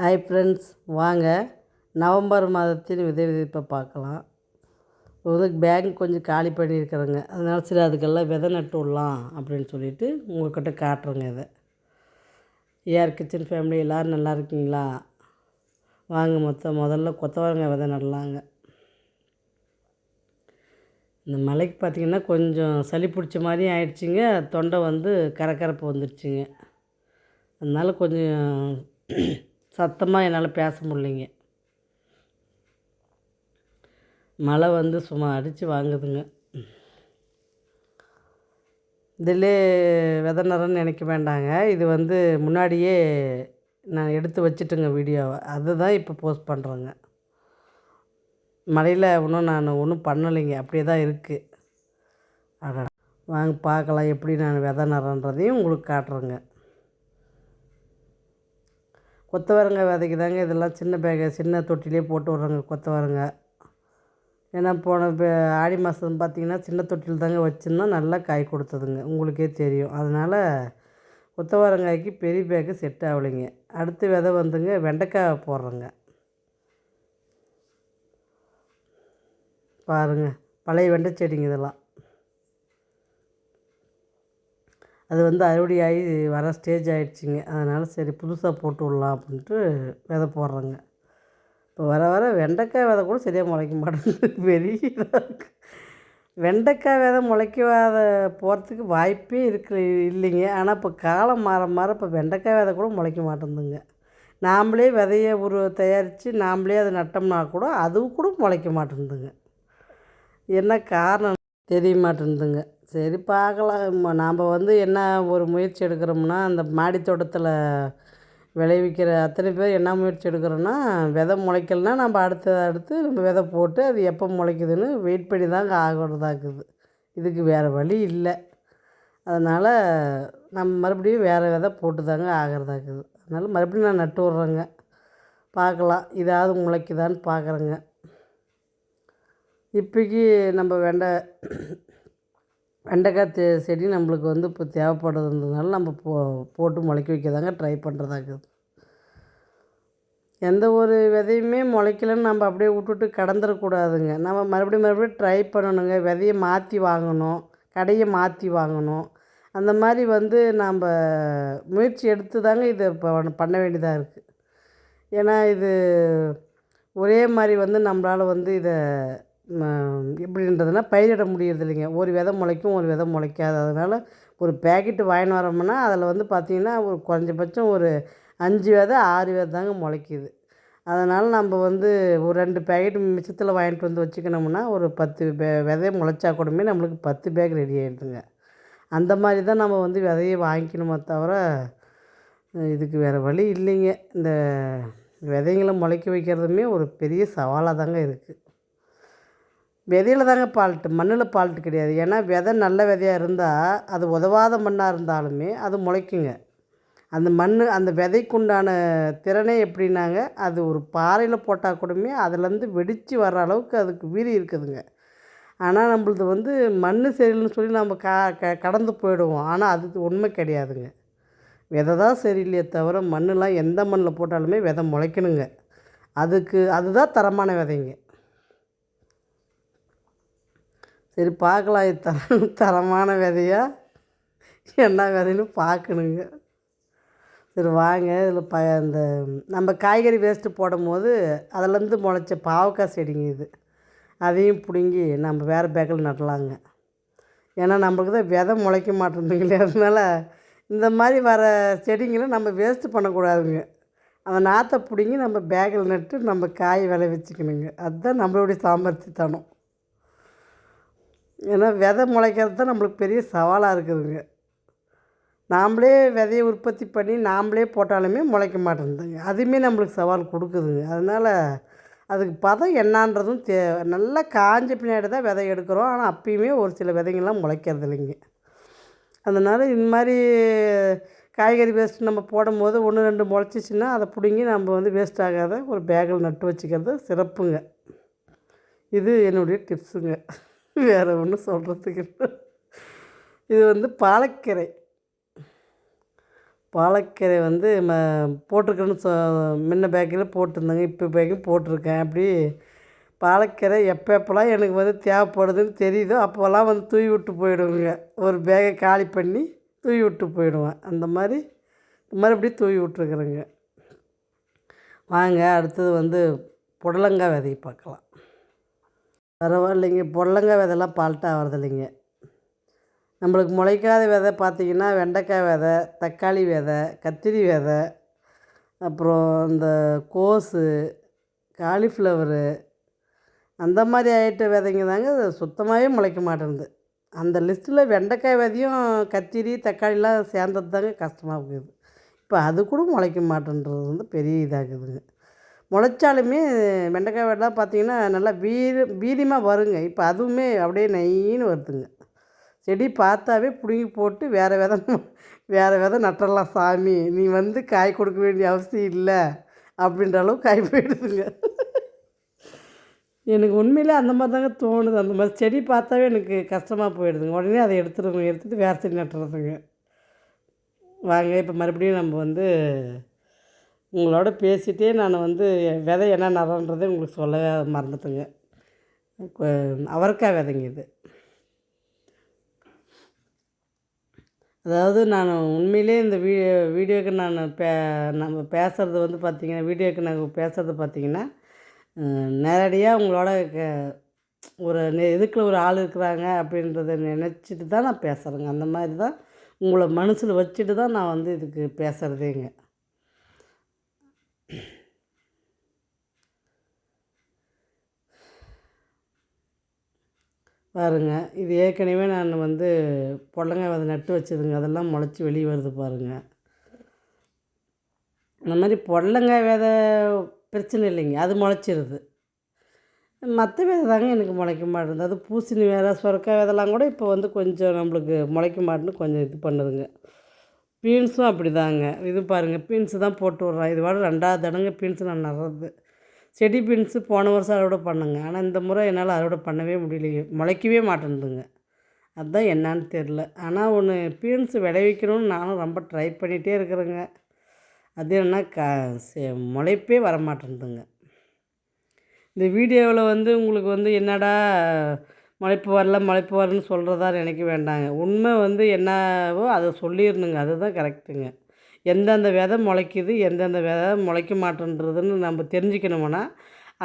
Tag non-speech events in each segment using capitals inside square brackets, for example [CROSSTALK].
Hi friends வாங்க. November மாதத்தின் விதை விதைப்பை பார்க்கலாம். வந்து பேங்க் கொஞ்சம் காலி பண்ணியிருக்கிறேங்க. அதனால் சரி அதுக்கெல்லாம் விதை நட்டு விடலாம் அப்படின்னு சொல்லிட்டு உங்கள்கிட்ட காட்டுறேங்க இதை. ஏஆர் கிச்சன் ஃபேமிலி எல்லோரும் நல்லா இருக்கீங்களா? வாங்க மொத்தம் முதல்ல கொத்தவரங்க விதை நடலாங்க. இந்த மலைக்கு பார்த்திங்கன்னா கொஞ்சம் சளி பிடிச்ச மாதிரியும் ஆயிடுச்சுங்க. தொண்டை வந்து கரக்கரப்பு வந்துடுச்சுங்க. அதனால் கொஞ்சம் சத்தமாக என்னால் பேச முடியலைங்க. மழை வந்து சும்மா அடித்து வாங்குதுங்க. இதிலே வித நிறம்னு நினைக்க வேண்டாங்க. இது வந்து முன்னாடியே நான் எடுத்து வச்சுட்டுங்க வீடியோவை. அதுதான் இப்போ போஸ்ட் பண்ணுறேங்க மழையில் ஒன்றும் நான் ஒன்றும் பண்ணலைங்க. அப்படியே தான் இருக்குது அட வாங்க பார்க்கலாம் எப்படி நான் வித நிறன்றதையும் உங்களுக்கு காட்டுறேங்க. கொத்தவரங்காய் விதைக்கு தாங்க இதெல்லாம் சின்ன பேக சின்ன தொட்டிலே போட்டு விட்றாங்க கொத்தவரங்காய். ஏன்னா போன ஆடி மாதம் பார்த்திங்கன்னா சின்ன தொட்டில் தாங்க வச்சுருந்தோம். நல்லா காய் கொடுத்ததுங்க. உங்களுக்கே தெரியும். அதனால் கொத்தவரங்காய்க்கு பெரிய பேக்கு செட் ஆகலைங்க. அடுத்த விதை வந்துங்க வெண்டைக்காய் போடுறேங்க. பாருங்கள் பழைய வெண்டை செடிங்க இதெல்லாம். அது வந்து அறுவடை ஆகி வர ஸ்டேஜ் ஆகிடுச்சிங்க அதனால் சரி புதுசாக போட்டு விட்லாம் அப்படின்ட்டு விதை போடுறேங்க. இப்போ வர வர வெண்டைக்காய் விதை கூட சரியாக முளைக்க மாட்டேங்குது. [LAUGHS] பெரிய இதாக இருக்குது வெண்டைக்காய் விதை முளைக்காத போகிறதுக்கு வாய்ப்பே இருக்கு இல்லைங்க. ஆனால் இப்போ காலம் மாற மாற இப்போ வெண்டைக்காய் விதை கூட முளைக்க மாட்டேங்குதுங்க. நாம்ளே விதையை ஒரு தயாரித்து நாம்ளே அதை நட்டோம்னா கூட அதுவும் கூட முளைக்க மாட்டேங்குதுங்க. என்ன காரணம் தெரிய மாட்டேங்குதுங்க. சரி பார்க்கலாம். நாம் வந்து என்ன ஒரு முயற்சி எடுக்கிறோம்னா அந்த மாடி தோட்டத்தில் விளைவிக்கிற அத்தனை பேர் என்ன முயற்சி எடுக்கிறோன்னா விதை முளைக்கலனா நம்ம அடுத்த அடுத்து நம்ம விதை போட்டு அது எப்போ முளைக்குதுன்னு வெயிட் பண்ணி தாங்க ஆகிறதாக்குது. இதுக்கு வேறு வழி இல்லை. அதனால் நம்ம மறுபடியும் வேறு விதை போட்டு தாங்க ஆகிறதாக்குது. அதனால் மறுபடியும் நான் நட்டு விட்றேங்க. பார்க்கலாம். இதாவது முளைக்குதான்னு பார்க்குறேங்க. இப்போக்கி நம்ம வெண்டை வெண்டைக்காய் தே செடி நம்மளுக்கு வந்து இப்போ தேவைப்படுறதுனால நம்ம போ போட்டு முளைக்க வைக்க தாங்க ட்ரை பண்ணுறதாக்குது எந்த ஒரு விதையுமே முளைக்கலன்னு நம்ம அப்படியே விட்டுட்டு கடந்துடக்கூடாதுங்க நம்ம மறுபடியும் மறுபடியும் ட்ரை பண்ணணுங்க. விதையை மாற்றி வாங்கணும். கடையை மாற்றி வாங்கணும். அந்த மாதிரி வந்து நாம் முயற்சி எடுத்து தாங்க இதை இப்போ பண்ண வேண்டியதாக இருக்குது ஏன்னா இது ஒரே மாதிரி வந்து நம்மளால் வந்து இதை எப்படின்றதுனா பயிரிட முடியறது இல்லைங்க ஒரு விதை முளைக்கும் ஒரு விதை முளைக்காது. அதனால் ஒரு பேக்கெட்டு வாங்கின்னு வரோம்னா அதில் வந்து பார்த்திங்கன்னா ஒரு குறைஞ்சபட்சம் ஒரு அஞ்சு விதை ஆறு விதை தாங்க முளைக்கிது. அதனால் நம்ம வந்து ஒரு ரெண்டு பேக்கெட் மிச்சத்தில் வாங்கிட்டு வந்து வச்சுக்கணும்னா ஒரு பத்து விதையை முளைச்சா கூடமே நம்மளுக்கு பத்து பேக் ரெடி ஆகிடுதுங்க அந்த மாதிரி தான் நம்ம வந்து விதைய வாங்கிக்கணுமே தவிர இதுக்கு வேறு வழி இல்லைங்க. இந்த விதைங்களை முளைக்க வைக்கிறதுமே ஒரு பெரிய சவாலாக தாங்க இருக்குது விதையில் தாங்க ஃபால்ட்டு மண்ணில் பால்ட்டு கிடையாது. ஏன்னா விதை நல்ல விதையாக இருந்தால் அது உதவாத மண்ணாக இருந்தாலுமே அது முளைக்குங்க. அந்த மண் அந்த விதைக்குண்டான திறனே எப்படின்னாங்க அது ஒரு பாறையில் போட்டால் கூடமே அதுலேருந்து வெடித்து வர்ற அளவுக்கு அதுக்கு வீரி இருக்குதுங்க. ஆனால் நம்மளது வந்து மண் சரியில்லைன்னு சொல்லி நம்ம கா க கடந்து போயிடுவோம். ஆனால் அது உண்மை கிடையாதுங்க. விதை தான் சரியில்லையே தவிர மண்ணெலாம் எந்த மண்ணில் போட்டாலுமே விதை முளைக்கணுங்க. அதுக்கு அதுதான் தரமான விதைங்க. சரி பார்க்கலாம். இது தர தரமான விதையா? என்ன விதைன்னு பார்க்கணுங்க. சரி வாங்க. இதில் ப இந்த நம்ம காய்கறி வேஸ்ட்டு போடும் போது அதிலேருந்து முளைச்ச பாவக்காய் செடிங்க இது. அதையும் பிடுங்கி நம்ம வேறு பேக்கில் நடலாங்க ஏன்னா நம்மளுக்கு தான் விதை முளைக்க மாட்டேங்குது அதனால் இந்த மாதிரி வர செடிங்களை நம்ம வேஸ்ட்டு பண்ணக்கூடாதுங்க. அந்த நாற்றை பிடுங்கி நம்ம பேக்கில் நட்டு நம்ம காய் விளைவிச்சிக்கணுங்க. அதுதான் நம்மளுடைய சாமர்த்தியத்தனம். ஏன்னா விதை முளைக்கிறது தான் நம்மளுக்கு பெரிய சவாலாக இருக்குதுங்க. நாம்ளே விதையை உற்பத்தி பண்ணி நாம்ளே போட்டாலுமே முளைக்க மாட்டேங்குதுங்க. அதுவுமே நம்மளுக்கு சவால் கொடுக்குதுங்க. அதனால் அதுக்கு பதம் என்னான்றதும் தே நல்லா காஞ்ச பின்னாடி தான் விதை எடுக்கிறோம். ஆனால் அப்பயுமே ஒரு சில விதைங்கள்லாம் முளைக்கிறது இல்லைங்க. அதனால் இந்த மாதிரி காய்கறி வேஸ்ட் நம்ம போடும்போது ஒன்று ரெண்டு முளைச்சிச்சின்னா அதை பிடுங்கி நம்ம வந்து வேஸ்ட் ஆகாத ஒரு பேக்கில் நட்டு வச்சுக்கிறது சிறப்புங்க. இது என்னுடைய டிப்ஸுங்க வேறு ஒன்றும் சொல்கிறதுக்கு இல்லை. இது வந்து பாலக்கீரை. பாலக்கீரை வந்து ம போட்டிருக்கேன்னு சொ முன்ன பேக்கில் போட்டிருந்தேங்க இப்போ பேக்கும் போட்டிருக்கேன். அப்படி பாலக்கீரை எப்போ எப்போலாம் எனக்கு வந்து தேவைப்படுதுன்னு தெரியுதோ அப்போல்லாம் வந்து தூவி விட்டு போயிடுவேங்க. ஒரு பேக்கை காலி பண்ணி தூவி விட்டு போயிடுவேன். அந்த மாதிரி மறுபடியும் தூவி விட்ருக்குறேங்க வாங்க அடுத்தது வந்து புடலங்காய் விதைய பார்க்கலாம். பரவாயில்லைங்க. புடலங்காய் விதைலாம் பால்ட்டாக ஆகிறது இல்லைங்க நம்மளுக்கு முளைக்காத விதை பார்த்திங்கன்னா வெண்டைக்காய் விதை தக்காளி விதை கத்திரி விதை அப்புறம் இந்த கோஸு காலிஃப்ளவரு அந்த மாதிரி ஐட்ட விதைங்க தாங்க சுத்தமாகவே முளைக்க மாட்டேன்து. அந்த லிஸ்ட்டில் வெண்டைக்காய் விதையும் கத்திரி தக்காளிலாம் சேர்ந்தது தாங்க கஷ்டமாக இருக்குது. இப்போ அது கூட முளைக்க மாட்டேன்றது வந்து பெரிய இதாகுதுங்க. முளைச்சாலுமே வெண்டைக்காய் வெடலாம் பார்த்திங்கன்னா நல்லா வீர வீரியமாக வருங்க. இப்போ அதுவுமே அப்படியே நைன்னு வருதுங்க. செடி பார்த்தாவே பிடுங்கி போட்டு வேறு விதை வேறு விதை நட்டுறலாம். சாமி நீ வந்து காய் கொடுக்க வேண்டிய அவசியம் இல்லை அப்படின்ற அளவுக்கு காய் போயிடுதுங்க. எனக்கு உண்மையிலே அந்த மாதிரி தாங்க தோணுது. அந்த மாதிரி செடி பார்த்தாவே எனக்கு கஷ்டமாக போயிடுதுங்க. உடனே அதை எடுத்துருங்க எடுத்துகிட்டு வேறு செடி நட்டுறதுங்க. வாங்க இப்போ மறுபடியும் நம்ம வந்து உங்களோட பேசிகிட்டே நான் வந்து விதை என்ன நடன்றதே உங்களுக்கு சொல்லவே மறந்துட்டேங்க. அவரைக்காய் விதைங்க இது. அதாவது நான் உண்மையிலே இந்த வீ வீடியோக்கு நான் பே நம்ம பேசுகிறது வந்து பார்த்திங்கன்னா வீடியோக்கு நாங்கள் பேசுகிறது பார்த்திங்கன்னா நேரடியாக உங்களோட க ஒரு இதுக்குள்ள ஒரு ஆள் இருக்கிறாங்க அப்படின்றத நினச்சிட்டு தான் நான் பேசுகிறேங்க அந்த மாதிரி தான் உங்களை மனசில் வச்சுட்டு தான் நான் வந்து இதுக்கு பேசுகிறதேங்க பாருங்கள் இது ஏற்கனவே நான் வந்து புடலங்கா விதை நட்டு வச்சதுங்க. அதெல்லாம் முளைச்சி வெளியே வருது பாருங்கள் இந்த மாதிரி புடலங்காய் வித பிரச்சனை இல்லைங்க. அது முளைச்சிருது. மற்ற விதை தாங்க எனக்கு முளைக்க மாட்டேங்குது. அது பூசணி வேறு சுரக்காய் விதெல்லாம் கூட இப்போ வந்து கொஞ்சம் நம்மளுக்கு முளைக்க மாட்டேன்னு கொஞ்சம் இது பண்ணுதுங்க. பீன்ஸும் அப்படி தாங்க இது பாருங்கள் பீன்ஸு தான் போட்டு விட்றேன். இது வாட ரெண்டாவது தடங்க பீன்ஸு நான் நடுறது. செடி பீன்ஸு போன வருஷம் அறுவடை பண்ணேங்க. ஆனால் இந்த முறை என்னால் அறுவடை பண்ணவே முடியலையே. முளைக்கவே மாட்டேன்துங்க. அதுதான் என்னான்னு தெரில ஆனால் ஒன்று பீன்ஸு விளைவிக்கணும்னு நானும் ரொம்ப ட்ரை பண்ணிகிட்டே இருக்கிறேங்க. அது என்ன க முளைப்பே வர மாட்டேன்துங்க இந்த வீடியோவில் வந்து உங்களுக்கு வந்து என்னடா முளைப்பு வரல முளைப்பு வரலன்னு சொல்கிறதா நினைக்க வேண்டாங்க. உண்மை வந்து என்னவோ அதை சொல்லிடணுங்க. அதுதான் கரெக்டுங்க எந்தெந்த விதை முளைக்குது எந்தெந்த விதை முளைக்க மாட்டேன்றதுன்னு நம்ம தெரிஞ்சுக்கணுமுன்னா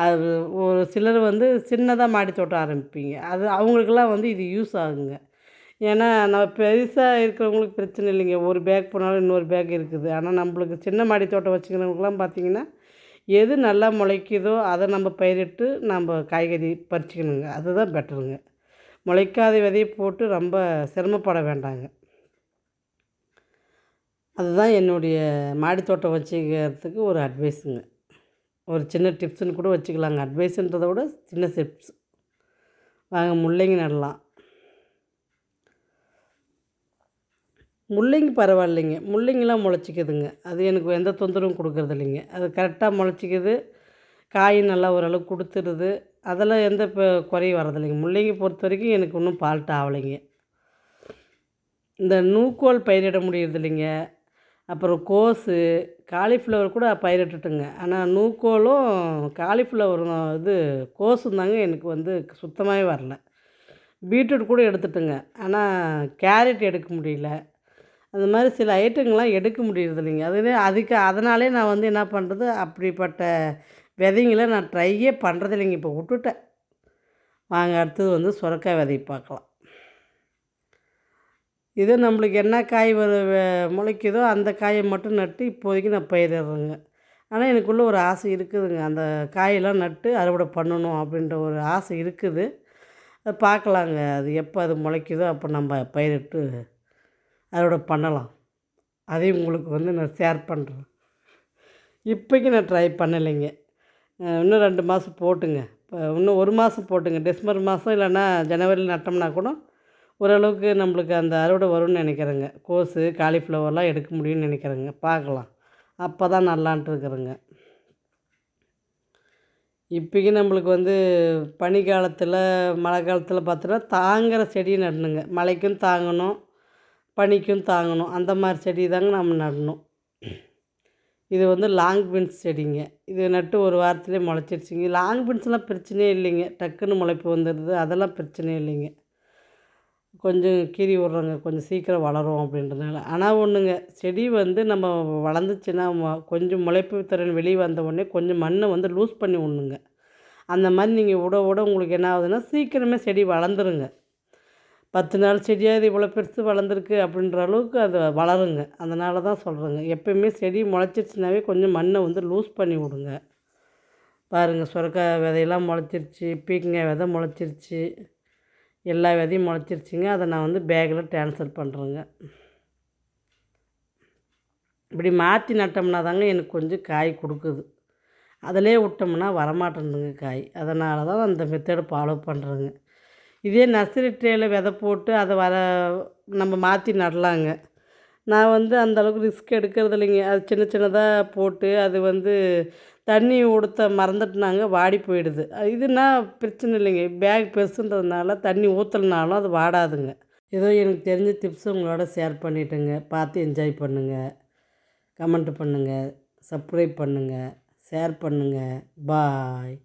அது ஒரு சிலர் வந்து சின்னதாக மாடி தோட்டம் ஆரம்பிப்பீங்க. அது அவங்களுக்கெல்லாம் வந்து இது யூஸ் ஆகுங்க. ஏன்னா நம்ம பெருசாக இருக்கிறவங்களுக்கு பிரச்சனை இல்லைங்க. ஒரு பேக் போனாலும் இன்னொரு பேக் இருக்குது. ஆனால் நம்மளுக்கு சின்ன மாடி தோட்டம் வச்சுக்கிறவங்களுக்குலாம் பார்த்திங்கன்னா எது நல்லா முளைக்குதோ அதை நம்ம பயிரிட்டு நம்ம காய்கறி பறிச்சிக்கணுங்க. அதுதான் பெட்டருங்க. முளைக்காத விதையை போட்டு ரொம்ப சிரமப்பட வேண்டாங்க. அதுதான் என்னுடைய மாடித்தோட்டம் வச்சுக்கிறதுக்கு ஒரு அட்வைஸுங்க ஒரு சின்ன டிப்ஸுன்னு கூட வச்சுக்கலாங்க. அட்வைஸுன்றதை விட சின்ன டிப்ஸ் வாங்க முள்ளங்கி நடலாம். முள்ளங்கி பரவாயில்லைங்க. முள்ளங்கிலாம் முளைச்சிக்குதுங்க. அது எனக்கு எந்த தொந்தரவும் கொடுக்குறது இல்லைங்க அது கரெக்டாக முளைச்சிக்குது. காய் நல்லா ஓரளவுக்கு கொடுத்துருது அதெல்லாம் எந்த இப்போ குறையும் வரதில்லைங்க முள்ளங்கி பொறுத்த வரைக்கும் எனக்கு இன்னும் ஃபால்ட் ஆகலைங்க. இந்த நூக்கோல் பயிரிட முடியறது இல்லைங்க அப்புறம் கோஸு காலிஃப்ளவர் கூட பயிரிட்டுட்டுங்க. ஆனால் நூக்கோலும் காலிஃப்ளவரும் இது கோஸும் தாங்க எனக்கு வந்து சுத்தமாகவே வரல. பீட்ரூட் கூட எடுத்துட்டுங்க. ஆனால் கேரட் எடுக்க முடியல. அந்த மாதிரி சில ஐட்டங்கள்லாம் எடுக்க முடியறது இல்லைங்க அதுவே அதுக்கு அதனாலே நான் வந்து என்ன பண்ணுறது அப்படிப்பட்ட விதைங்களை நான் ட்ரையே பண்ணுறது இல்லைங்க இப்போ விட்டுட்டேன். வாங்க அடுத்தது வந்து சுரக்காய் விதை பார்க்கலாம். இது நம்மளுக்கு என்ன காய் வரு முளைக்குதோ அந்த காயை மட்டும் நட்டு இப்போதைக்கு நான் பயிரிடுறேங்க. ஆனால் எனக்குள்ளே ஒரு ஆசை இருக்குதுங்க. அந்த காயெல்லாம் நட்டு அறுவடை பண்ணணும் அப்படின்ற ஒரு ஆசை இருக்குது. அதை பார்க்கலாங்க அது எப்போ அது முளைக்குதோ அப்போ நம்ம பயிரிட்டு அறுவடை பண்ணலாம். அதையும் உங்களுக்கு வந்து நான் ஷேர் பண்ணுறேன் இப்போக்கி நான் ட்ரை பண்ணலைங்க. இன்னும் ரெண்டு மாதம் போட்டுங்க. இப்போ இன்னும் ஒரு மாதம் போட்டுங்க. டிசம்பர் மாதம் இல்லைன்னா ஜனவரியில் நட்டோம்னா கூட ஓரளவுக்கு நம்மளுக்கு அந்த அறுவடை வரும்னு நினைக்கிறேங்க. கோஸு காலிஃப்ளவர்லாம் எடுக்க முடியும்னு நினைக்கிறேங்க. பார்க்கலாம். அப்போ தான் நல்லான்ட்டு இருக்கிறேங்க. இப்போக்கி நம்மளுக்கு வந்து பனி காலத்தில் மழை காலத்தில் பார்த்தோன்னா தாங்குகிற செடி நடணுங்க. மழைக்கும் தாங்கணும் பனிக்கும் தாங்கணும். அந்த மாதிரி செடி தாங்க நம்ம நடணும். இது வந்து லாங் பீன்ஸ் செடிங்க. இது நட்டு ஒரு வாரத்துலேயே முளைச்சிருச்சிங்க. லாங் பீன்ஸ்லாம் பிரச்சனையே இல்லைங்க. டக்குன்னு முளைப்பு வந்துடுது. அதெல்லாம் பிரச்சனையே இல்லைங்க. கொஞ்சம் கீறி விட்றோங்க கொஞ்சம் சீக்கிரம் வளரும் அப்படின்றதுனால. ஆனால் ஒன்றுங்க செடி வந்து நம்ம வளர்ந்துச்சுன்னா கொஞ்சம் முளைப்பு திறன் வெளியே வந்த உடனே கொஞ்சம் மண்ணை வந்து லூஸ் பண்ணி விடணுங்க. அந்த மாதிரி நீங்கள் விட விட உங்களுக்கு என்ன ஆகுதுன்னா சீக்கிரமே செடி வளர்ந்துருங்க. பத்து நாள் செடியாக இது இவ்வளோ பெருசு வளர்ந்துருக்கு அப்படின்ற அளவுக்கு அது வளருங்க. அதனால தான் சொல்கிறேங்க எப்பயுமே செடி முளைச்சிருச்சுனாவே கொஞ்சம் மண்ணை வந்து லூஸ் பண்ணி விடுங்க. பாருங்கள் சுரக்காய் விதையெல்லாம் முளைச்சிருச்சு பீக்கங்காய் விதை முளைச்சிருச்சு. எல்லா விதையும் முளைச்சிருச்சுங்க. அதை நான் வந்து பேக்கில் ட்ரான்ஸ்ஃபர் பண்ணுறேங்க இப்படி மாற்றி நட்டோம்னா தாங்க எனக்கு கொஞ்சம் காய் கொடுக்குது. அதிலே விட்டோம்னா வரமாட்டேனுங்க காய். அதனால தான் அந்த மெத்தடை ஃபாலோ பண்ணுறேங்க இதே நர்சரி ட்ரேயில் விதை போட்டு அதை வர நம்ம மாற்றி நடலாங்க. நான் வந்து அந்த அளவுக்கு ரிஸ்க் எடுக்கிறது இல்லைங்க. அது சின்ன சின்னதாக போட்டு அது வந்து தண்ணி ஊற்ற மறந்துட்டுனாங்க வாடி போயிடுது. இதுனா பிரச்சனை இல்லைங்க. பேக் பெருசுன்றதுனால தண்ணி ஊற்றலனாலும் அது வாடாதுங்க. ஏதோ எனக்கு தெரிஞ்ச டிப்ஸ் உங்களோட ஷேர் பண்ணிட்டேங்க. பார்த்து என்ஜாய் பண்ணுங்கள் கமெண்ட் பண்ணுங்கள் சப்ஸ்கிரைப் பண்ணுங்கள் ஷேர் பண்ணுங்கள் பாய்